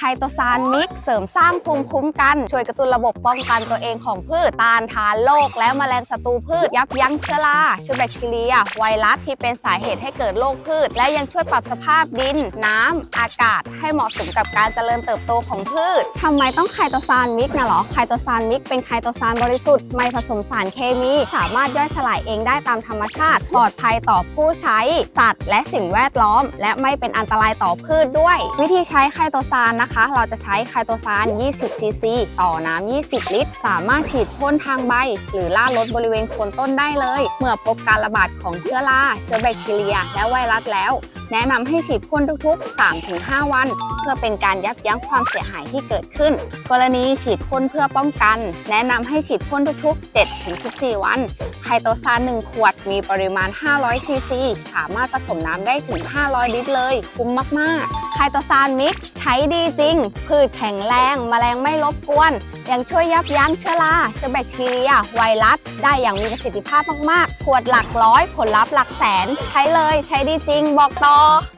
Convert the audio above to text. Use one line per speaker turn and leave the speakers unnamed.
ไคโตซานมิก เสริมสร้างภูมิคุ้มกัน ช่วยกระตุ้นระบบป้องกันตัวเองของพืชต้านทานโรคและแมลงศัตรูพืช ยับยั้งเชื้อราช่วยแบคทีเรีย ไวรัสที่เป็นสาเหตุให้เกิดโรคพืช และยังช่วยปรับสภาพดิน น้ำอากาศ ให้เหมาะสมกับการเจริญเติบโตของพืชทำไมต้องไคโตซานมิกนะหรอไคโตซานมิกเป็นไคโตซานบริสุทธิ์ไม่ผสมสารเคมี สามารถย่อยสลายเองได้ตามธรรมชาติ ปลอดภัยต่อผู้ใช้ สัตว์ และสิ่งแวดล้อม และไม่เป็นอันตรายต่อพืชด้วย วิธีใช้ไคโตซานนะคะเราจะใช้ไคโตซาน 20 ซีซี ต่อน้ำ 20 ลิตร สามารถฉีดพ่นทางใบ หรือล่าลดบริเวณโคนต้นได้เลย เมื่อพบการระบาดของเชื้อรา เชื้อแบคทีเรีย และไวรัสแล้ว แนะนำให้ฉีดพ่นทุกๆ 3-5 วัน เพื่อเป็นการยับยั้งความเสียหายที่เกิดขึ้น กรณีฉีดพ่นเพื่อป้องกัน แนะนำให้ฉีดพ่นทุกๆ 7-14 วัน ไคโตซาน1ขวดมีปริมาณ 500ซีซีสามารถผสมน้ำได้ถึง 500 ลิตรเลย คุ้มมากๆ ไคโตซานมิกใช้ดีจริง พืชแข็งแรงแมลงไม่รบกวน ยังช่วยยับยั้งเชื้อราเชื้อแบคทีเรีย ไวรัส ได้อย่างมีประสิทธิภาพมากๆ ขวดหลักร้อย ผลลัพธ์หลักแสน ใช้เลย ใช้ดีจริง บอกต่อよ。